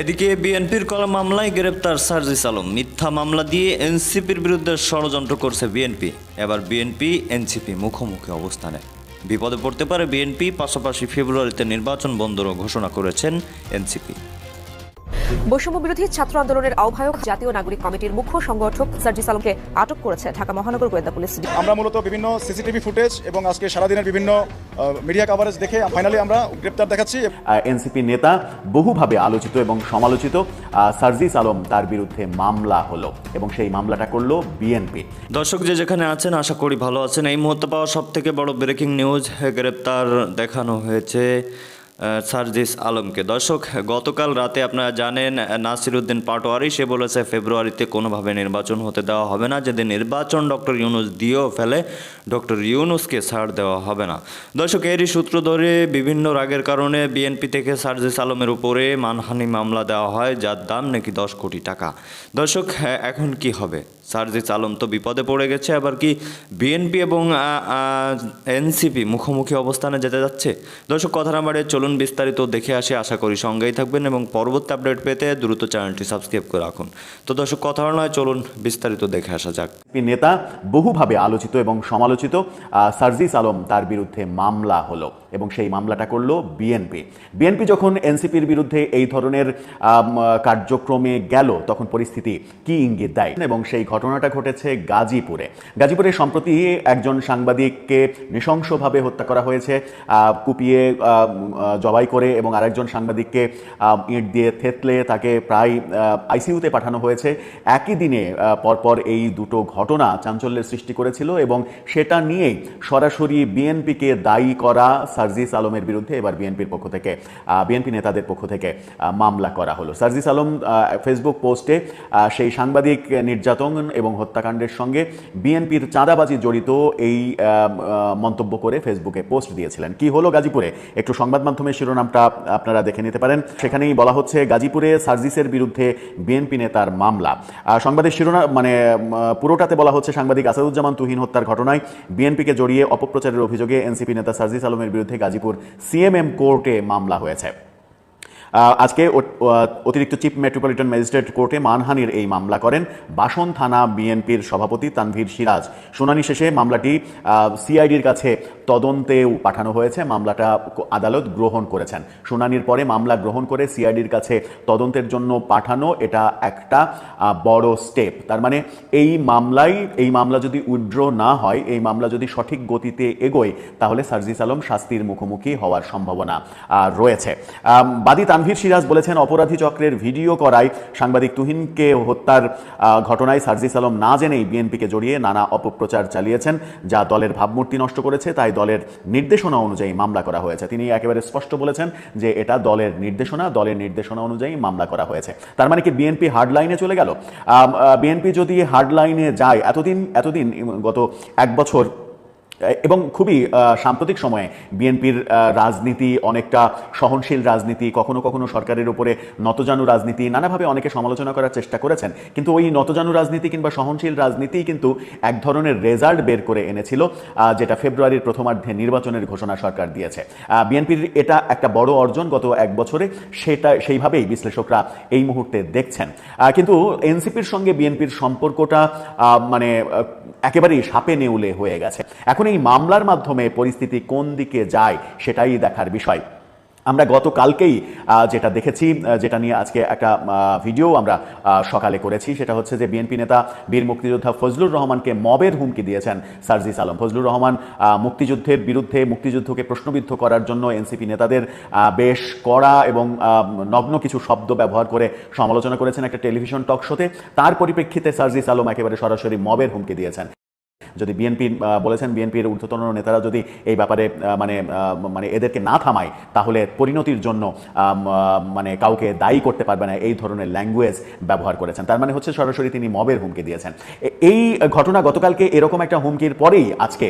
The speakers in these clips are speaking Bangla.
এদিকে বিএনপির করা মামলায় গ্রেপ্তার সার্জিস আলম। মিথ্যা মামলা দিয়ে এনসিপির বিরুদ্ধে ষড়যন্ত্র করছে বিএনপি। এবার বিএনপি, এনসিপি মুখোমুখি অবস্থানে। বিপদে পড়তে পারে বিএনপি, পাশাপাশি ফেব্রুয়ারিতে নির্বাচন বন্দরও ঘোষণা করেছেন এনসিপি। বৈষম্য বিরোধী ছাত্র আন্দোলনের আহ্বায়ক জাতীয় নাগরিক কমিটির মুখ্য সংগঠক সার্জিস আলমকে আটক করেছে ঢাকা মহানগর গোয়েন্দা পুলিশ আমরা মূলত বিভিন্ন সিসিটিভি ফুটেজ এবং আজকে সারাদিনের বিভিন্ন মিডিয়া কভারেজ দেখে ফাইনালি আমরা গ্রেপ্তার দেখাচ্ছি। এনসিপি নেতা বহুভাবে আলোচিত এবং সমালোচিত সার্জিস আলম তার বিরুদ্ধে মামলা হলো এবং সেই মামলাটা করল বিএনপি। দর্শক যে যেখানে আছেন আশা করি ভালো আছেন। এই মুহূর্তে পাওয়া সব থেকে বড় ব্রেকিং নিউজ গ্রেপ্তার দেখানো হয়েছে সার্জিস আলমকে। দর্শক, গতকাল রাতে আপনারা জানেন নাসির উদ্দিন পাটোয়ারি, সে বলেছে ফেব্রুয়ারিতে কোনোভাবে নির্বাচন হতে দেওয়া হবে না। যদি নির্বাচন ডক্টর ইউনুস দিয়েও ফেলে, ডক্টর ইউনুসকে ছাড় দেওয়া হবে না। দর্শক, এরই সূত্র ধরে বিভিন্ন রাগের কারণে বিএনপি থেকে সার্জিস আলমের উপরে মানহানি মামলা দেওয়া হয়, যার দাম নাকি দশ কোটি টাকা। দর্শক এখন কি হবে? সার্জিস আলম তো বিপদে পড়ে গেছে আবার কি বিএনপি এবং এনসিপি মুখোমুখি অবস্থানে যেতে যাচ্ছে? দর্শক, কথা না বাড়ে চলুন বিস্তারিত দেখে আসি, আশা করি সঙ্গেই থাকবেন এবং পরবর্তী আপডেট পেতে দ্রুত চ্যানেলটি সাবস্ক্রাইব করে রাখুন। তো দর্শক, কথা নয় চলুন বিস্তারিত দেখে আসা যাক। নেতা বহুভাবে আলোচিত এবং সমালোচিত সার্জিস আলম তার বিরুদ্ধে মামলা হলো। এবং সেই মামলাটা করল বিএনপি। বিএনপি যখন এনসিপির বিরুদ্ধে এই ধরনের কার্যক্রমে গেল, তখন পরিস্থিতি কি ইঙ্গিত দেয়? এবং সেই ঘটনাটা ঘটেছে গাজীপুরে। গাজীপুরে সম্প্রতি একজন সাংবাদিককে নৃশংসভাবে হত্যা করা হয়েছে কুপিয়ে জবাই করে এবং আরেকজন সাংবাদিককে ইঁট দিয়ে থেতলে তাকে প্রায় আইসিইউতে পাঠানো হয়েছে। একই দিনে পরপর এই দুটো ঘটনা চাঞ্চল্যের সৃষ্টি করেছিল এবং সেটা নিয়েই সরাসরি বিএনপিকে দায়ী করা সার্জিস আলমের বিরুদ্ধে এবার বিএনপির পক্ষ থেকে বিএনপি নেতাদের পক্ষ থেকে মামলা করা হলো। সার্জিস আলম ফেসবুক পোস্টে সেই সাংবাদিক নির্যাতন এবং হত্যাকাণ্ডের সঙ্গে বিএনপির চাঁদাবাজি জড়িত এই মন্তব্য করে ফেসবুকে পোস্ট দিয়েছিলেন। কি হলো গাজীপুরে? একটু সংবাদ মাধ্যমের শিরোনামটা আপনারা দেখে নিতে পারেন। সেখানেই বলা হচ্ছে, গাজীপুরে সার্জিসের বিরুদ্ধে বিএনপি নেতার মামলা। সংবাদের শিরোনাম মানে পুরোটাতে বলা হচ্ছে, সাংবাদিক আসাদুজ্জামান তুহিন হত্যার ঘটনায় বিএনপিকে জড়িয়ে অপপ্রচারের অভিযোগে এনসিপি নেতা সার্জিস আলমের বিরুদ্ধে গাজীপুর সিএমএম কোর্টে মামলা হয়েছে। আজকে অতিরিক্ত চিফ মেট্রোপলিটন ম্যাজিস্ট্রেট কোর্টে মানহানির এই মামলা করেন বাসন থানা বিএনপির সভাপতি তানভীর সিরাজ। শুনানি শেষে মামলাটি সিআইডির কাছে তদন্তেও পাঠানো হয়েছে। মামলাটা আদালত গ্রহণ করেছেন। শুনানির পরে মামলা গ্রহণ করে সিআইডির কাছে তদন্তের জন্য পাঠানো এটা একটা বড় স্টেপ। তার মানে এই মামলায় এই মামলা যদি উইড্র না হয়, এই মামলা যদি সঠিক গতিতে এগোয়, তাহলে সার্জিস আলম শাস্তির মুখোমুখি হওয়ার সম্ভাবনা রয়েছে। বাদী তানভীর সিরাজ বলেছেন, অপরাধী চক্রের ভিডিও করায় সাংবাদিক তুহিনকে হত্যার ঘটনায় সার্জিস আলম না জেনেই বিএনপিকে জড়িয়ে নানা অপপ্রচার চালিয়েছেন, যা দলের ভাবমূর্তি নষ্ট করেছে, তাই দলের নির্দেশনা অনুযায়ী মামলা করা হয়েছে। তিনি একেবারে স্পষ্ট বলেছেন যে এটা দলের নির্দেশনা দলের নির্দেশনা অনুযায়ী মামলা করা হয়েছে। তার মানে কি বিএনপি হার্ডলাইনে চলে গেল? বিএনপি যদি হার্ডলাইনে যায়, এতদিন এতদিন, গত এক বছর এবং খুবই সাম্প্রতিক সময়ে বিএনপির রাজনীতি অনেকটা সহনশীল রাজনীতি, কখনো কখনো সরকারের উপরে নতজানু রাজনীতি, নানাভাবে অনেকে সমালোচনা করার চেষ্টা করেছেন। কিন্তু ওই নতজানু রাজনীতি কিংবা সহনশীল রাজনীতি কিন্তু এক ধরনের রেজাল্ট বের করে এনেছিল যেটা ফেব্রুয়ারির প্রথমার্ধে নির্বাচনের ঘোষণা সরকার দিয়েছে। বিএনপির এটা একটা বড় অর্জন গত এক বছরে, সেটা, সেইভাবেই বিশ্লেষকরা এই মুহূর্তে দেখছেন। কিন্তু এনসিপির সঙ্গে বিএনপির সম্পর্কটা মানে একেবারেই সাপে নেউলে হয়ে গেছে। এখন এই মামলার মাধ্যমে পরিস্থিতি কোন দিকে যায় সেটাই দেখার বিষয়। আমরা গতকালকেই যেটা দেখেছি যেটা নিয়ে আজকে একটা ভিডিও আমরা সকালে করেছি, সেটা হচ্ছে যে বিএনপি নেতা বীর মুক্তিযোদ্ধা ফজলুর রহমানকে মবের হুমকি দিয়েছেন সার্জিস আলম। ফজলুর রহমান মুক্তিযুদ্ধের বিরুদ্ধে মুক্তিযুদ্ধকে প্রশ্নবিদ্ধ করার জন্য এনসিপি নেতাদের বেশ কড়া এবং নগ্ন কিছু শব্দ ব্যবহার করে সমালোচনা করেছেন একটা টেলিভিশন টক শোতে। তার পরিপ্রেক্ষিতে সার্জিস আলম একেবারে সরাসরি মবের হুমকি দিয়েছেন। যদি বিএনপি বলেছেন বিএনপির ঊর্ধ্বতন নেতারা যদি এই ব্যাপারে মানে মানে এদেরকে না থামায়, তাহলে পরিণতির জন্য মানে কাউকে দায়ী করতে পারবে না এই ধরনের ল্যাঙ্গুয়েজ ব্যবহার করেছেন। তার মানে হচ্ছে সরাসরি তিনি মবের হুমকি দিয়েছেন। এই ঘটনা গতকালকে এরকম একটা হুমকির পরেই আজকে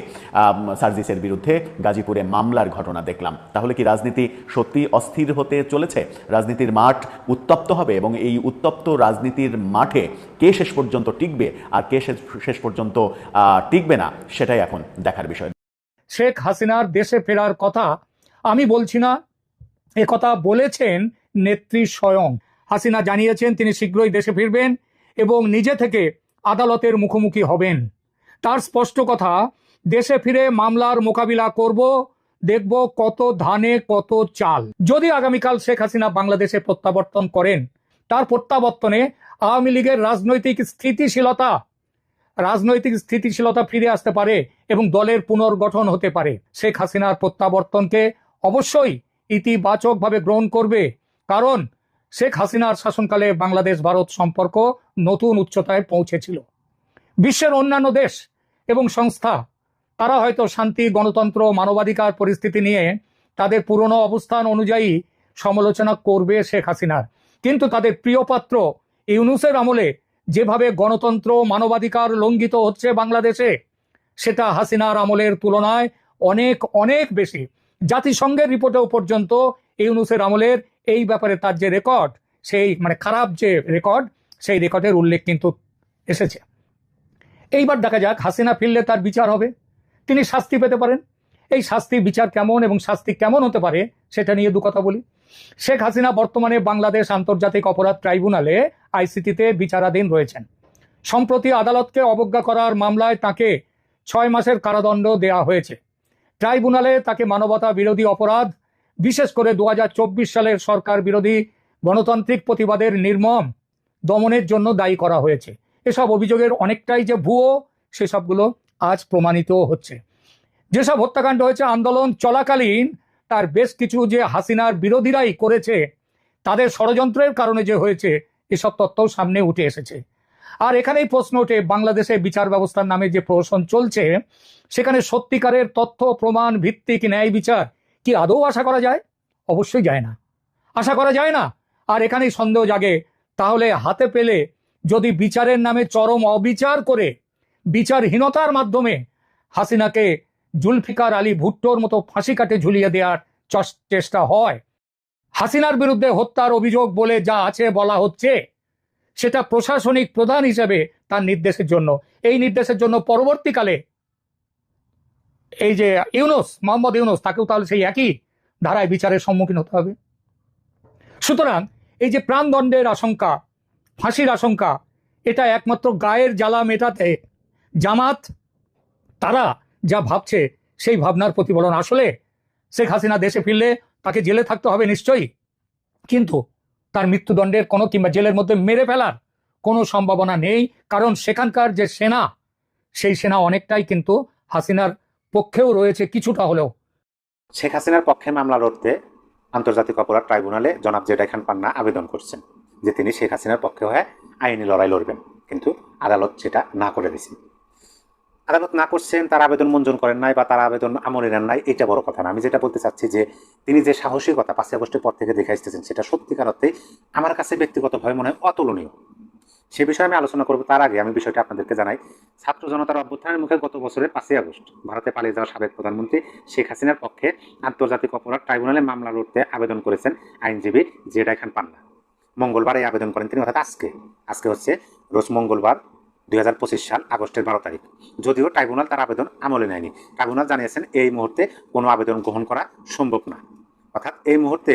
সার্জিসের বিরুদ্ধে গাজীপুরে মামলার ঘটনা দেখলাম। তাহলে কি রাজনীতি সত্যি অস্থির হতে চলেছে? রাজনীতির মাঠ উত্তপ্ত হবে এবং এই উত্তপ্ত রাজনীতির মাঠে কে শেষ পর্যন্ত টিকবে আর কে শেষ পর্যন্ত টিকবে না, সেটাই এখন দেখার বিষয়। শেখ হাসিনার দেশে ফেরার কথা আমি বলছি না, এ কথা বলেছেন নেত্রী স্বয়ং। হাসিনা জানিয়েছেন তিনি শীঘ্রই দেশে ফিরবেন এবং নিজে থেকে আদালতের মুখোমুখি হবেন। তার স্পষ্ট কথা, দেশে ফিরে মামলার মোকাবিলা করব, দেখব কত ধানে, কত চাল। যদি আগামীকাল শেখ হাসিনা বাংলাদেশে প্রত্যাবর্তন করেন, তার প্রত্যাবর্তনে আওয়ামী লীগের রাজনৈতিক স্থিতিশীলতা রাজনৈতিক স্থিতিশীলতা ফিরে আসতে পারে এবং দলের পুনর্গঠন হতে পারে। শেখ হাসিনার প্রত্যাবর্তনকে অবশ্যই ইতিবাচকভাবে গ্রহণ করবে, কারণ শেখ হাসিনার শাসনকালে বাংলাদেশ ভারত সম্পর্ক নতুন উচ্চতায় পৌঁছেছিল। বিশ্বের অন্যান্য দেশ এবং সংস্থা, তারা হয়তো শান্তি, গণতন্ত্র, মানবাধিকার পরিস্থিতি নিয়ে তাদের পুরনো অবস্থান অনুযায়ী সমালোচনা করবে শেখ হাসিনার। কিন্তু তাদের প্রিয় পাত্র ইউনুসের আমলে যেভাবে গণতন্ত্র মানবাধিকার লঙ্ঘিত হচ্ছে বাংলাদেশে, সেটা হাসিনার আমলের তুলনায় অনেক অনেক বেশি। জাতিসংঘের রিপোর্টেও পর্যন্ত ইউনুসের আমলের এই ব্যাপারে তার যে রেকর্ড, সেই মানে খারাপ যে রেকর্ড, সেই রেকর্ডের উল্লেখ কিন্তু এসেছে। এইবার দেখা যাক, হাসিনা ফিরলে তার বিচার হবে। তিনি শাস্তি পেতে পারেন। এই শাস্তি বিচার কেমন এবং শাস্তি কেমন হতে পারে সেটা নিয়ে দু কথা বলি। শেখ হাসিনা বর্তমানে বাংলাদেশ আন্তর্জাতিক অপরাধ ট্রাইব্যুনালে আইসিটিতে বিচারাধীন রয়েছেন। সম্প্রতি আদালতকে অবজ্ঞা করার মামলায় তাকে ছয় মাসের কারাদণ্ড দেওয়া হয়েছে। ট্রাইব্যুনালে তাকে মানবতা বিরোধী অপরাধ, বিশেষ করে দু হাজার চব্বিশ সালের সরকার বিরোধী গণতান্ত্রিক প্রতিবাদের নির্মম দমনের জন্য দায়ী করা হয়েছে। এসব অভিযোগের অনেকটাই যে ভুয়ো, সেসবগুলো আজ প্রমাণিত হচ্ছে। যেসব হত্যাকাণ্ড হয়েছে, আন্দোলন চলাকালীন, তার বেশ কিছু যে হাসিনার বিরোধীরাই করেছে, তাদের ষড়যন্ত্রের কারণে যে হয়েছে, এসব তথ্যও সামনে উঠে এসেছে। আর এখানেই প্রশ্ন ওঠে, বাংলাদেশে বিচার ব্যবস্থার নামে যে প্রহসন চলছে, সেখানে সত্যিকারের তথ্য, প্রমাণ, ভিত্তিক ন্যায় বিচার কি আদৌ আশা করা যায়? অবশ্যই যায় না। আশা করা যায় না। আর এখানেই সন্দেহ জাগে, তাহলে হাতে পেলে যদি বিচারের নামে চরম অবিচার করে, বিচারহীনতার মাধ্যমে হাসিনাকে জুলফিকার আলী ভুট্টোর মতো ফাঁসি কাটে ঝুলিয়ে দেওয়ার চেষ্টা হয়। হাসিনার বিরুদ্ধে হত্যার অভিযোগ বলে যা আছে বলা হচ্ছে, সেটা প্রশাসনিক প্রধান হিসেবে তার নির্দেশের জন্য। এই নির্দেশের জন্য পরবর্তীকালে এই যে ইউনুস, মোহাম্মদ ইউনুস, তাকেও তাহলে সেই একই ধারায় বিচারের সম্মুখীন হতে হবে। সুতরাং এই যে প্রাণদণ্ডের আশঙ্কা, ফাঁসির আশঙ্কা, এটা একমাত্র গায়ের জ্বালা মেটাতে জামাত, তারা যা ভাবছে, সেই ভাবনার প্রতিফলন আসলে শেখ হাসিনা দেশে ফিরলে তাকে জেলে থাকতে হবে নিশ্চয়ই। কিন্তু তার মৃত্যুদণ্ডের কোনো কিংবা জেলের মধ্যে মেরে ফেলার কোনো সম্ভাবনা নেই, কারণ সেখানকার যে সেনা, সেই সেনা অনেকটাই কিন্তু হাসিনার পক্ষেও রয়েছে কিছুটা হলেও। শেখ হাসিনার পক্ষে মামলা লড়তে আন্তর্জাতিক অপরাধ ট্রাইব্যুনালে জনাব জেডা খান পান্না আবেদন করছেন যে তিনি শেখ হাসিনার পক্ষে হয়ে আইনি লড়াই লড়বেন, কিন্তু আদালত সেটা না করে দিয়েছেন। আদালত না করছেন, তার আবেদন মঞ্জুর করেন নাই বা তার আবেদন আমলে নেন নাই, এটা বড় কথা না। আমি যেটা বলতে চাচ্ছি যে, তিনি যে সাহসিকতা পাঁচই আগস্টের পর থেকে দেখে আসতেছেন, সেটা সত্যিকার অর্থে আমার কাছে ব্যক্তিগতভাবে মনে হয় অতুলনীয়। সে বিষয়ে আমি আলোচনা করব তার আগে, আমি বিষয়টা আপনাদেরকে জানাই। ছাত্র জনতার অভ্যুত্থানের মুখে গত বছরের পাঁচই আগস্ট, ভারতে পালিয়ে যাওয়া সাবেক প্রধানমন্ত্রী শেখ হাসিনার পক্ষে আন্তর্জাতিক অপরাধ ট্রাইব্যুনালে মামলা লড়তে আবেদন করেছেন আইনজীবী জেডা খান পান্না মঙ্গলবার এই আবেদন করেন তিনি, অর্থাৎ আজকে। আজকে হচ্ছে রোজ মঙ্গলবার দুই হাজার পঁচিশ সাল, আগস্টের বারো তারিখ। যদিও ট্রাইব্যুনাল তার আবেদন আমলে নেয়নি। ট্রাইব্যুনাল জানিয়েছেন, এই মুহূর্তে কোনো আবেদন গ্রহণ করা সম্ভব না। অর্থাৎ এই মুহূর্তে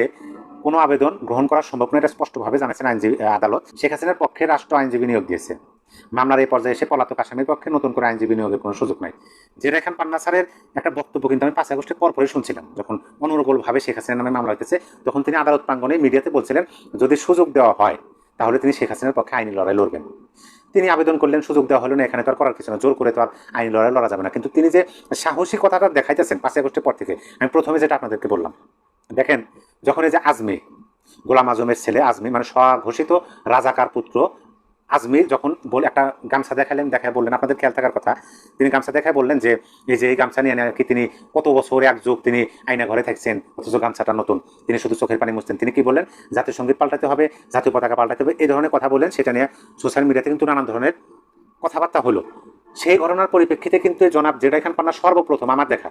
কোনো আবেদন গ্রহণ করা সম্ভব না, এটা স্পষ্টভাবে জানিয়েছেন আইনজীবী আদালত। শেখ হাসিনার পক্ষে রাষ্ট্র আইনজীবী নিয়োগ দিয়েছে। মামলার এই পর্যায়ে এসে পলাতক আসামির পক্ষে নতুন করে আইনজীবী নিয়োগের কোনো সুযোগ নাই। যে রেখান পান্না স্যারের একটা বক্তব্য কিন্তু আমি পাঁচ আগস্টের পরপরই শুনছিলাম। যখন অনুরূপভাবে শেখ হাসিনার নামে মামলা হইতেছে, তখন তিনি আদালত প্রাঙ্গনে মিডিয়াতে বলছিলেন, যদি সুযোগ দেওয়া হয়, তাহলে তিনি শেখ হাসিনার পক্ষে আইনি লড়াই লড়বেন। তিনি আবেদন করলেন, সুযোগ দেওয়া হলো না, এখানে তো আর করার কিছু না, জোর করে তো আর আইনি লড়াই লড়া যাবে না। কিন্তু তিনি যে সাহসিকতাটা দেখাইতেছেন পাঁচ আগস্টের পর থেকে, আমি প্রথমে যেটা আপনাদেরকে বললাম, দেখেন, যখন এই যে আজমি, গোলাম আজমের ছেলে আজমি মানে স্বঘোষিত রাজাকার পুত্র আজমির যখন বলে একটা গামছা দেখালেন, দেখায় বললেন, আপনাদের খেয়াল থাকার কথা, তিনি গামছা দেখায় বললেন যে, এই যে এই গামছা নিয়ে আর কি তিনি কত বছর এক যুগ তিনি আইনা ঘরে থাকছেন, অথচ গামছাটা নতুন। তিনি শুধু চোখের পানি মুছতেন। তিনি কি বললেন? জাতীয় সংগীত পাল্টাতে হবে, জাতীয় পতাকা পাল্টাতে হবে, এই ধরনের কথা বললেন। সেটা নিয়ে সোশ্যাল মিডিয়াতে কিন্তু নানান ধরনের কথাবার্তা হলো। সেই ঘটনার পরিপ্রেক্ষিতে কিন্তু জনাব জেডাই খান পান্না সর্বপ্রথম আমার দেখা।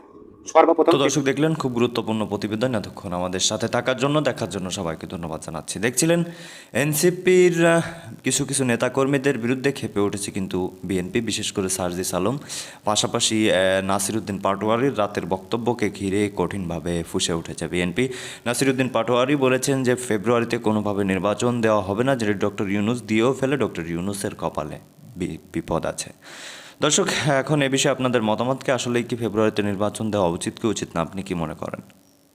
সর্বপ্রথম দর্শক দেখলেন খুব গুরুত্বপূর্ণ প্রতিবেদন এতক্ষণ আমাদের সাথে থাকার জন্য দেখার জন্য সবাইকে ধন্যবাদ জানাচ্ছি। দেখছিলেন এনসিপির কিছু কিছু নেতাকর্মীদের বিরুদ্ধে খেপে উঠেছে কিন্তু বিএনপি বিশেষ করে সার্জিস আলম। পাশাপাশি নাসিরুদ্দিন পাটোয়ারির রাতের বক্তব্যকে ঘিরে কঠিনভাবে ফুসে উঠেছে বিএনপি। নাসিরুদ্দিন পাটোয়ারি বলেছেন যে ফেব্রুয়ারিতে কোনোভাবে নির্বাচন দেওয়া হবে না যেটি ডক্টর ইউনুস দিয়েও ফেলে ডক্টর ইউনুসের কপালে বিপদ আছে। দর্শক, এখন এ বিষয়ে আপনাদের মতামতকে আসলে কি ফেব্রুয়ারিতে নির্বাচন দেওয়া উচিত কি উচিত না, আপনি কি মনে করেন?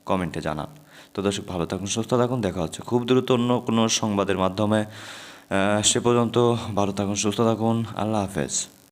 কমেন্টে জানান। তো দর্শক, ভালো থাকুন, সুস্থ থাকুন, দেখা হচ্ছে খুব দ্রুত অন্য কোনো সংবাদের মাধ্যমে। সে পর্যন্ত ভালো থাকুন, সুস্থ থাকুন, আল্লাহ হাফেজ।